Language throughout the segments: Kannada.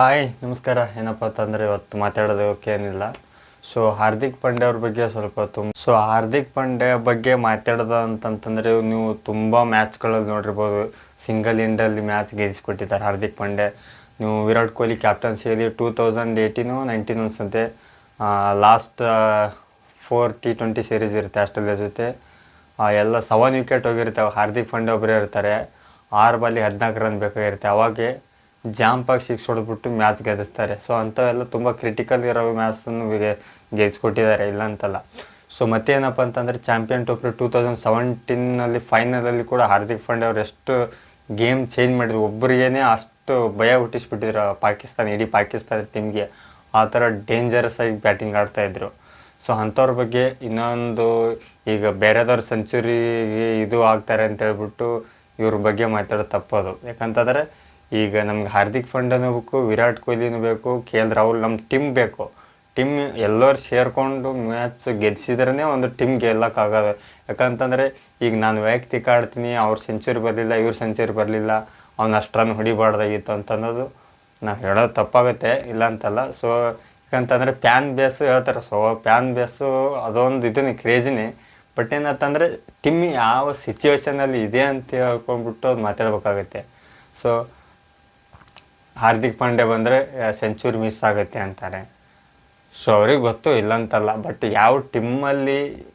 ಹಾಯ್, ನಮಸ್ಕಾರ. ಏನಪ್ಪ ಅಂತಂದರೆ ಇವತ್ತು ಮಾತಾಡೋದಕ್ಕೆ ಏನಿಲ್ಲ ಸೊ ಹಾರ್ದಿಕ್ ಪಾಂಡೆ ಅವ್ರ ಬಗ್ಗೆ ಸ್ವಲ್ಪ ತುಂಬ ಸೊ ಹಾರ್ದಿಕ್ ಪಾಂಡೆ ಬಗ್ಗೆ ಮಾತಾಡೋದು ಅಂತಂತಂದರೆ ನೀವು ತುಂಬ ಮ್ಯಾಚ್ಗಳಲ್ಲಿ ನೋಡಿರ್ಬೋದು. ಸಿಂಗಲ್ ಇಂಡಲ್ಲಿ ಮ್ಯಾಚ್ ಗೆಲ್ಲಿಸ್ಕೊಟ್ಟಿದ್ದಾರೆ ಹಾರ್ದಿಕ್ ಪಾಂಡೆ. ನೀವು ವಿರಾಟ್ ಕೊಹ್ಲಿ ಕ್ಯಾಪ್ಟನ್ಸಿಯಲ್ಲಿ ಟೂ ತೌಸಂಡ್ ಏಯ್ಟೀನು ನೈನ್ಟೀನ್ ಅನ್ಸುತ್ತೆ. Last four T twenty series ಇರುತ್ತೆ ಆಸ್ಟ್ರೇಲಿಯಾ ಜೊತೆ. ಎಲ್ಲ ಸೆವೆನ್ ವಿಕೆಟ್ ಹೋಗಿರುತ್ತೆ. ಹಾರ್ದಿಕ್ ಪಾಂಡೆ ಒಬ್ಬರೇ ಇರ್ತಾರೆ. ಆರು ಬಾಲಿ ಹದಿನಾಲ್ಕು ರನ್ ಬೇಕಾಗಿರುತ್ತೆ. ಅವಾಗೆ ಜಾಂಪಾಗಿ ಸಿಕ್ಸ್ ಹೊಡೆದ್ಬಿಟ್ಟು ಮ್ಯಾಚ್ ಗೆದ್ದಿಸ್ತಾರೆ ಸೊ ಅಂಥವೆಲ್ಲ ತುಂಬ ಕ್ರಿಟಿಕಲ್ ಇರೋ ಮ್ಯಾಚನ್ನು ಗೆಲ್ಸ್ಕೊಟ್ಟಿದ್ದಾರೆ ಇಲ್ಲ ಅಂತಲ್ಲ ಸೊ ಮತ್ತೇನಪ್ಪ ಅಂತಂದರೆ ಚಾಂಪಿಯನ್ ಟ್ರೋಫಿ ಟೂ ತೌಸಂಡ್ ಸೆವೆಂಟೀನಲ್ಲಿ ಫೈನಲಲ್ಲಿ ಕೂಡ ಹಾರ್ದಿಕ್ ಪಾಂಡೆ ಅವ್ರು ಎಷ್ಟು ಗೇಮ್ ಚೇಂಜ್ ಮಾಡಿದ್ರು ಒಬ್ಬರಿಗೇನೆ ಅಷ್ಟು ಭಯ ಹುಟ್ಟಿಸ್ಬಿಟ್ಟಿದ್ರು ಪಾಕಿಸ್ತಾನ ಇಡೀ ಪಾಕಿಸ್ತಾನ ಟೀಮ್ಗೆ ಆ ಥರ ಡೇಂಜರಸ್ ಆಗಿ ಬ್ಯಾಟಿಂಗ್ ಆಡ್ತಾಯಿದ್ರು ಸೊ ಅಂಥವ್ರ ಬಗ್ಗೆ ಇನ್ನೊಂದು ಈಗ ಬೇರೆದವ್ರ ಸೆಂಚುರಿಗೆ ಇದು ಆಗ್ತಾರೆ ಅಂತ ಹೇಳ್ಬಿಟ್ಟು ಇವ್ರ ಬಗ್ಗೆ ಮಾತಾಡೋದು ತಪ್ಪೋದು ಯಾಕಂತಂದರೆ ಈಗ ನಮ್ಗೆ ಹಾರ್ದಿಕ್ ಪಾಂಡ್ಯನೂ ಬೇಕು, ವಿರಾಟ್ ಕೊಹ್ಲಿನೂ ಬೇಕು, ಕೆ ಎಲ್ ರಾಹುಲ್ ನಮ್ಮ ಟೀಮ್ ಬೇಕು. ಟೀಮ್ ಎಲ್ಲರೂ ಸೇರಿಕೊಂಡು ಮ್ಯಾಚ್ ಗೆಲ್ಸಿದ್ರೇ ಒಂದು ಟೀಮ್ ಗೆಲ್ಲಕ್ಕಾಗೋದು. ಯಾಕಂತಂದರೆ ಈಗ ನಾನು ವೈಯಕ್ತಿಕ ಆಡ್ತೀನಿ, ಅವ್ರ ಸೆಂಚುರಿ ಬರಲಿಲ್ಲ, ಇವ್ರ ಸೆಂಚುರಿ ಬರಲಿಲ್ಲ, ಅವ್ನು ಅಷ್ಟ್ರನ್ನು ಹೊಡಿಬಾರ್ದಾಗಿತ್ತು ಅಂತ ಅನ್ನೋದು ನಾವು ಹೇಳೋದು ತಪ್ಪಾಗುತ್ತೆ, ಇಲ್ಲ ಅಂತಲ್ಲ. ಸೊ ಯಾಕಂತಂದರೆ ಪ್ಯಾನ್ ಬೇಸು ಹೇಳ್ತಾರೆ ಸೊ ಪ್ಯಾನ್ ಬೇಸು ಅದೊಂದು ಇದನ್ನೇ ಕ್ರೇಜಿನೇ ಬಟ್ ಏನಂತಂದರೆ ಟಿಮ್ ಯಾವ ಸಿಚುವೇಶನಲ್ಲಿ ಇದೆ ಅಂತ ಹೇಳ್ಕೊಂಡ್ಬಿಟ್ಟು ಅದು ಮಾತಾಡ್ಬೇಕಾಗತ್ತೆ. ಸೊ ಹಾರ್ದಿಕ್ ಪಾಂಡೆ ಬಂದರೆ ಸೆಂಚುರಿ ಮಿಸ್ ಆಗುತ್ತೆ ಅಂತಾರೆ. ಸೊ ಅವ್ರಿಗೆ ಗೊತ್ತು ಇಲ್ಲ ಅಂತಲ್ಲ ಬಟ್ ಯಾವ ಟಿಮ್ಮಲ್ಲಿ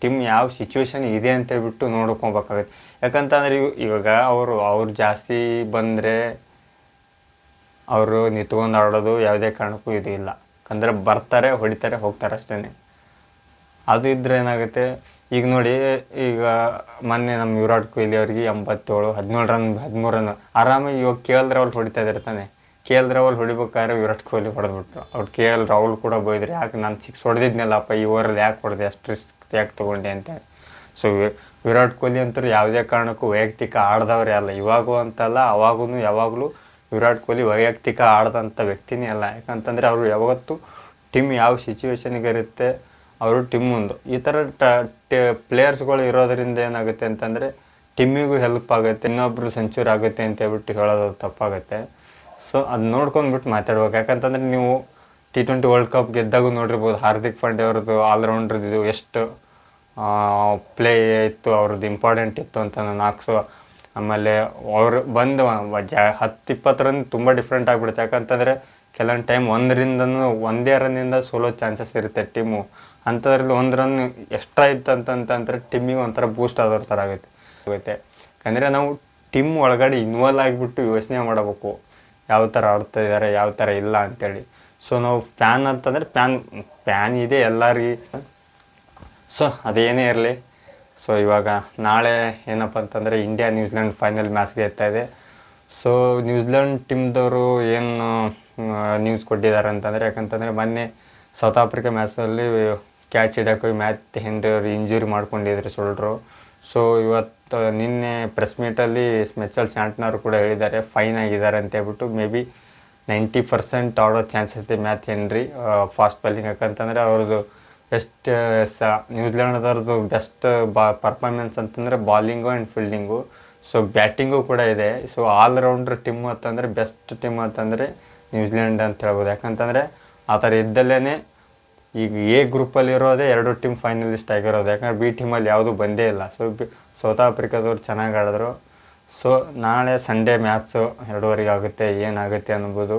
ಟಿಮ್ ಯಾವ ಸಿಚುವೇಶನ್ ಇದೆ ಅಂತ ಹೇಳ್ಬಿಟ್ಟು ನೋಡ್ಕೊಬೇಕಾಗತ್ತೆ. ಯಾಕಂತಂದ್ರೆ, ಇವ್- ಇವಾಗ ಅವರು, ಅವ್ರು ಜಾಸ್ತಿ ಬಂದರೆ, ಅವರು ನಿಂತ್ಕೊಂಡು ಆಡೋದು ಯಾವುದೇ ಕಾರಣಕ್ಕೂ ಇದು ಇಲ್ಲ. ಯಾಕಂದರೆ ಬರ್ತಾರೆ, ಹೊಡಿತಾರೆ, ಹೋಗ್ತಾರೆ ಅಷ್ಟೇ ಅದು ಇದ್ರೆ ಏನಾಗುತ್ತೆ? ಈಗ ನೋಡಿ, ಈಗ ಮೊನ್ನೆ ನಮ್ಮ ವಿರಾಟ್ ಕೊಹ್ಲಿ ಅವ್ರಿಗೆ ಎಂಬತ್ತೇಳು, ಹದಿನೇಳು ರನ್ ಹದಿಮೂರು ರನ್ ಆರಾಮಾಗಿ ಇವಾಗ ಕೆ ಎಲ್ ರಾಹುಲ್ ಹೊಡಿತಾ ಇದ್ದಿರ್ತಾನೆ ಕೆ ಎಲ್ ರಾಹುಲ್ ಹೊಡಿಬೇಕಾದ್ರೆ ವಿರಾಟ್ ಕೊಹ್ಲಿ ಹೊಡೆದ್ಬಿಟ್ರು. ಅವ್ರು ಕೆ ಎಲ್ ರಾಹುಲ್ ಕೂಡ ಬೈದ್ರು, ಯಾಕೆ ನಾನು ಸಿಕ್ಸ್ ಹೊಡೆದಿದ್ನಲ್ಲಪ್ಪ ಈ ಓವರಲ್ಲಿ ಯಾಕೆ ಹೊಡೆದೆ, ಅಷ್ಟು ರಿಸ್ಕ್ ಯಾಕೆ ತೊಗೊಂಡೆ ಅಂತ ಸೊ ವಿರಾಟ್ ಕೊಹ್ಲಿ ಅಂತೂ ಯಾವುದೇ ಕಾರಣಕ್ಕೂ ವೈಯಕ್ತಿಕ ಆಡ್ದವ್ರೆ ಅಲ್ಲ. ಇವಾಗೂ ಅಂತಲ್ಲ ಅವಾಗೂ ಯಾವಾಗಲೂ ವಿರಾಟ್ ಕೊಹ್ಲಿ ವೈಯಕ್ತಿಕ ಆಡ್ದಂಥ ವ್ಯಕ್ತಿನೇ ಅಲ್ಲ. ಯಾಕಂತಂದರೆ ಅವರು ಯಾವತ್ತೂ ಟೀಮ್ ಯಾವ ಸಿಚುವೇಶನ್ಗೆ ಇರುತ್ತೆ ಅವರು ಟೀಮ್ ಮುಂದೆ ಈ ಥರ ಟ ಪ್ಲೇಯರ್ಸ್ಗಳು ಇರೋದರಿಂದ ಏನಾಗುತ್ತೆ ಅಂತಂದರೆ ಟಿಮ್ಮಿಗೂ ಹೆಲ್ಪ್ ಆಗುತ್ತೆ, ಇನ್ನೊಬ್ರು ಸೆಂಚುರಿ ಆಗುತ್ತೆ ಅಂತ ಹೇಳ್ಬಿಟ್ಟು ಹೇಳೋದು ತಪ್ಪಾಗುತ್ತೆ. ಸೊ ಅದು ನೋಡ್ಕೊಂಡ್ಬಿಟ್ಟು ಮಾತಾಡ್ಬೇಕು. ಯಾಕಂತಂದರೆ ನೀವು ಟಿ ಟ್ವೆಂಟಿ ವರ್ಲ್ಡ್ ಕಪ್ ಗೆದ್ದಾಗ ನೋಡಿರ್ಬೋದು, ಹಾರ್ದಿಕ್ ಪಾಂಡ್ಯ ಅವ್ರದ್ದು ಆಲ್ರೌಂಡ್ರದ್ದು ಎಷ್ಟು ಪ್ಲೇ ಇತ್ತು, ಅವ್ರದ್ದು ಇಂಪಾರ್ಟೆಂಟ್ ಇತ್ತು ಅಂತ ನಾನು ಹಾಕ್ಸೋ, ಆಮೇಲೆ ಅವರು ಬಂದು ಜ ಹತ್ತು ಇಪ್ಪತ್ತು ರನ್ ತುಂಬ ಡಿಫ್ರೆಂಟ್ ಆಗಿಬಿಡುತ್ತೆ. ಯಾಕಂತಂದರೆ, ಕೆಲವೊಂದು ಟೈಮ್ ಒಂದರಿಂದನೂ, ಒಂದೇ ರನ್ನಿಂದ ಸೋಲೋ ಚಾನ್ಸಸ್ ಇರುತ್ತೆ ಟೀಮು ಅಂಥದ್ರಲ್ಲಿ ಒಂದು ರನ್ ಎಕ್ಸ್ಟ್ರಾ ಇತ್ತು ಅಂತಂತಂದ್ರೆ ಟೀಮಿಗೆ ಒಂಥರ ಬೂಸ್ಟ್ ಆದವ್ರ ಥರ ಆಗುತ್ತೆ ಆಗುತ್ತೆ. ಯಾಕಂದರೆ ನಾವು ಟಿಮ್ ಒಳಗಡೆ ಇನ್ವಾಲ್ವ್ ಆಗಿಬಿಟ್ಟು ಯೋಚನೆ ಮಾಡಬೇಕು. ಯಾವ ಥರ ಆಡ್ತಾ ಇದ್ದಾರೆ ಯಾವ ಥರ ಇಲ್ಲ ಅಂತೇಳಿ. ಸೊ ನಾವು ಫ್ಯಾನ್ ಅಂತಂದರೆ ಫ್ಯಾನ್ ಪ್ಯಾನ್ ಇದೆ ಎಲ್ಲರಿಗೆ ಸೊ ಅದೇನೇ ಇರಲಿ. ಸೊ ಇವಾಗ ನಾಳೆ ಏನಪ್ಪ ಅಂತಂದರೆ ಇಂಡಿಯಾ ನ್ಯೂಜಿಲೆಂಡ್ ಫೈನಲ್ ಮ್ಯಾಚ್ಗೆ ಇರ್ತಾ ಇದೆ. ಸೊ ನ್ಯೂಜಿಲೆಂಡ್ ಟೀಮ್ದವರು ಏನು ನ್ಯೂಸ್ ಕೊಟ್ಟಿದ್ದಾರೆ ಅಂತಂದರೆ, ಯಾಕಂತಂದರೆ ಮೊನ್ನೆ ಸೌತ್ ಆಫ್ರಿಕಾ ಮ್ಯಾಚಲ್ಲಿ ಕ್ಯಾಚ್ ಹಿಡಿಯೋಕೆ ಹೋಗಿ ಮ್ಯಾಚ್ ಹೆಂಡ್ರಿ ಇಂಜುರಿ ಮಾಡ್ಕೊಂಡಿದ್ರು ಸೊಲ್ಡ್ರು ಸೊ ಇವತ್ತು ನಿನ್ನೆ ಪ್ರೆಸ್ ಮೀಟಲ್ಲಿ ಸ್ಮೆಚಲ್ ಸ್ಯಾಂಟ್ನವರು ಕೂಡ ಹೇಳಿದ್ದಾರೆ ಫೈನ್ ಆಗಿದ್ದಾರೆ ಅಂತ ಹೇಳ್ಬಿಟ್ಟು ಮೇ ಬಿ ನೈಂಟಿ ಪರ್ಸೆಂಟ್ ಆಡೋ ಚಾನ್ಸ್ ಐತೆ ಮ್ಯಾಥ್ ಹೆನ್ರಿ ಫಾಸ್ಟ್ ಬಾಲಿಂಗ್ ಯಾಕಂತಂದರೆ ಅವ್ರದ್ದು ಬೆಸ್ಟ್ ಸ ನ್ಯೂಜಿಲೆಂಡ್ದವ್ರದ್ದು ಬೆಸ್ಟ್ ಬಾ ಪರ್ಫಾರ್ಮೆನ್ಸ್ ಅಂತಂದರೆ bowling and fielding so batting ಕೂಡ ಇದೆ. ಸೊ ಆಲ್ರೌಂಡ್ರ್ ಟೀಮ್ ಅಂತಂದರೆ ಬೆಸ್ಟ್ ಟೀಮ್ ಅಂತಂದರೆ ನ್ಯೂಜಿಲೆಂಡ್ ಅಂತ ಹೇಳ್ಬೋದು. ಯಾಕಂತಂದರೆ ಆ ಥರ ಇದ್ದಲ್ಲೇ ಈಗ ಎ ಗ್ರೂಪಲ್ಲಿ ಇರೋದೇ ಎರಡು ಟೀಮ್ ಫೈನಲಿಸ್ಟ್ ಆಗಿರೋದು. ಯಾಕಂದ್ರೆ ಬಿ ಟೀಮಲ್ಲಿ ಯಾವುದೂ ಬಂದೇ ಇಲ್ಲ. ಸೊ ಬಿ ಸೌತ್ ಆಫ್ರಿಕಾದವ್ರು ಚೆನ್ನಾಗಿ ಆಡಿದ್ರು. ಸೊ ನಾಳೆ ಸಂಡೇ ಮ್ಯಾಚು ಎರಡೂವರೆಗೆ ಆಗುತ್ತೆ, ಏನಾಗುತ್ತೆ ಅನ್ಬೋದು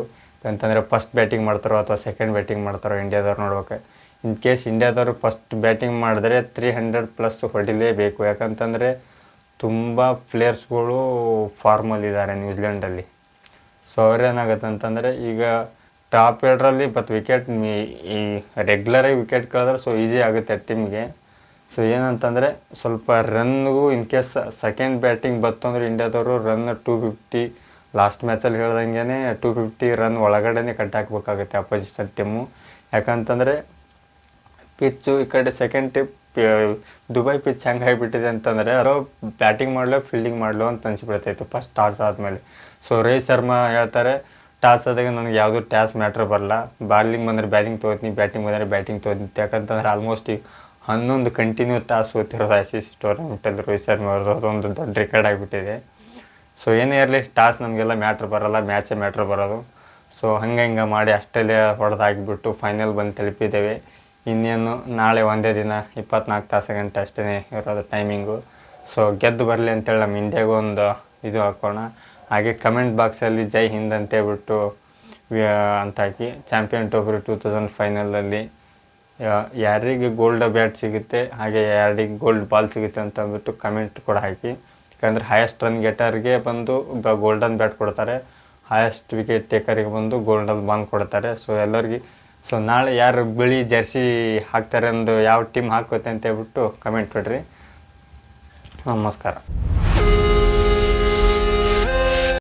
ಅಂತಂದರೆ ಫಸ್ಟ್ ಬ್ಯಾಟಿಂಗ್ ಮಾಡ್ತಾರೋ ಅಥವಾ ಸೆಕೆಂಡ್ ಬ್ಯಾಟಿಂಗ್ ಮಾಡ್ತಾರೋ ಇಂಡಿಯಾದವ್ರು ನೋಡ್ಬೇಕು. ಇನ್ ಕೇಸ್ ಇಂಡಿಯಾದವರು ಫಸ್ಟ್ ಬ್ಯಾಟಿಂಗ್ ಮಾಡಿದ್ರೆ ತ್ರೀ ಹಂಡ್ರೆಡ್ ಪ್ಲಸ್ ಹೊಡಿಲೇಬೇಕು. ಯಾಕಂತಂದರೆ ತುಂಬ ಪ್ಲೇಯರ್ಸ್ಗಳು ಫಾರ್ಮಲ್ಲಿದ್ದಾರೆ ನ್ಯೂಜಿಲೆಂಡಲ್ಲಿ ಸೊ ಅವ್ರೇನಾಗುತ್ತೆ ಅಂತಂದರೆ ಈಗ ಟಾಪ್ ಏಡ್ರಲ್ಲಿ ಬಟ್ ವಿಕೆಟ್ ಈ ರೆಗ್ಯುಲರಾಗಿ ವಿಕೆಟ್ ಕಳೆದ್ರೆ ಸೊ ಈಸಿ ಆಗುತ್ತೆ ಟೀಮ್ಗೆ ಸೊ ಏನಂತಂದರೆ, ಸ್ವಲ್ಪ ರನ್ಗೂ ಇನ್ ಕೇಸ್ ಸೆಕೆಂಡ್ ಬ್ಯಾಟಿಂಗ್ ಬತ್ತು ಅಂದರೆ ಇಂಡಿಯಾದವರು ರನ್ ಟೂ ಫಿಫ್ಟಿ ಲಾಸ್ಟ್ ಮ್ಯಾಚಲ್ಲಿ ಹೇಳ್ದಂಗೆ ಟೂ ಫಿಫ್ಟಿ ರನ್ ಒಳಗಡೆನೇ ಕಟ್ ಹಾಕ್ಬೇಕಾಗುತ್ತೆ ಅಪೋಸಿಷನ್ ಟೀಮು ಯಾಕಂತಂದರೆ ಪಿಚ್ಚು ಈ ಕಡೆ ಸೆಕೆಂಡ್ ಟಿಪ್ ದುಬೈ ಪಿಚ್ ಹೆಂಗೆ ಆಗಿಬಿಟ್ಟಿದೆ ಅಂತಂದರೆ, ಯಾರೋ ಬ್ಯಾಟಿಂಗ್ ಮಾಡಲೋ ಫೀಲ್ಡಿಂಗ್ ಮಾಡಲೋ ಅಂತ ಅನಿಸ್ಬಿಡ್ತಾಯಿತ್ತು ಫಸ್ಟ್ ಟಾಸ್ ಆದಮೇಲೆ. ಸೊ ರೋಹಿತ್ ಶರ್ಮಾ ಹೇಳ್ತಾರೆ ಟಾಸ್ ಆದಾಗ ನನಗೆ ಯಾವುದೂ ಟಾಸ್ ಮ್ಯಾಟ್ರ್ ಬರಲ್ಲ. ಬಾಲಿಂಗ್ ಬಂದರೆ ಬ್ಯಾಟಿಂಗ್ ತೊಗೋತೀನಿ, ಬ್ಯಾಟಿಂಗ್ ಬಂದರೆ ಬ್ಯಾಟಿಂಗ್ ತೊಗೋತೀನಿ. ಯಾಕಂತಂದ್ರೆ ಆಲ್ಮೋಸ್ಟ್ ಈಗ ಹನ್ನೊಂದು ಕಂಟಿನ್ಯೂ ಟಾಸ್ ಓದ್ತಿರೋದು ಐ ಸಿ ಸಿ ಟೂರ್ನಮೆಂಟಲ್ಲಿ ರೋಹಿತ್ ಶರ್ಮಾ ಅವರು ಅದೊಂದು ದೊಡ್ಡ ರೆಕಾರ್ಡ್ ಆಗಿಬಿಟ್ಟಿದೆ. ಸೊ ಏನೇ ಇರಲಿ, ಟಾಸ್ ನಮಗೆಲ್ಲ ಮ್ಯಾಟ್ರ್ ಬರೋಲ್ಲ ಮ್ಯಾಚೇ ಮ್ಯಾಟ್ರ್ ಬರೋದು. ಸೊ ಹಂಗೆ ಹಿಂಗೆ ಮಾಡಿ ಆಸ್ಟ್ರೇಲಿಯಾ ಹೊಡೆದಾಗಿಬಿಟ್ಟು ಫೈನಲ್ ಬಂದು ತಲುಪಿದ್ದೇವೆ. ಇನ್ನೇನು, ನಾಳೆ ಒಂದೇ ದಿನ, ಇಪ್ಪತ್ನಾಲ್ಕು ತಾಸು ಗಂಟೆ ಅಷ್ಟೇ ಇರೋದು ಟೈಮಿಂಗು ಸೊ ಗೆದ್ದು ಬರಲಿ ಅಂತೇಳಿ ನಮ್ಮ ಇಂಡಿಯಾಗೂ ಒಂದು ಇದು ಹಾಕೋಣ. ಹಾಗೆ ಕಮೆಂಟ್ ಬಾಕ್ಸಲ್ಲಿ ಜೈ ಹಿಂದ್ ಅಂತ ಹೇಳ್ಬಿಟ್ಟು ಅಂತ ಹಾಕಿ. ಚಾಂಪಿಯನ್ ಟ್ರೋಫಿ ಟೂ ತೌಸಂಡ್ ಫೈನಲಲ್ಲಿ ಯಾರಿಗೆ ಗೋಲ್ಡ್ ಬ್ಯಾಟ್ ಸಿಗುತ್ತೆ, ಹಾಗೆ ಯಾರಿಗೆ ಗೋಲ್ಡ್ ಬಾಲ್ ಸಿಗುತ್ತೆ ಅಂತ ಅಂದ್ಬಿಟ್ಟು ಕಮೆಂಟ್ ಕೂಡ ಹಾಕಿ. ಯಾಕಂದರೆ ಹೈಯೆಸ್ಟ್ ರನ್ ಗೆಟರ್ಗೆ ಬಂದು ಗೋಲ್ಡನ್ ಬ್ಯಾಟ್ ಕೊಡ್ತಾರೆ. ಹೈಯೆಸ್ಟ್ ವಿಕೆಟ್ ಟೇಕರಿಗೆ ಬಂದು ಗೋಲ್ಡನ್ ಬಾಲ್ ಕೊಡ್ತಾರೆ. ಸೊ ಎಲ್ಲರಿಗೆ ಸೊ ನಾಳೆ ಯಾರು ಬಿಳಿ ಜರ್ಸಿ ಹಾಕ್ತಾರೆ ಅಂದು ಯಾವ ಟೀಮ್ ಹಾಕುತ್ತೆ ಅಂತ ಹೇಳ್ಬಿಟ್ಟು ಕಮೆಂಟ್ ಕೊಡ್ರಿ ನಮಸ್ಕಾರ.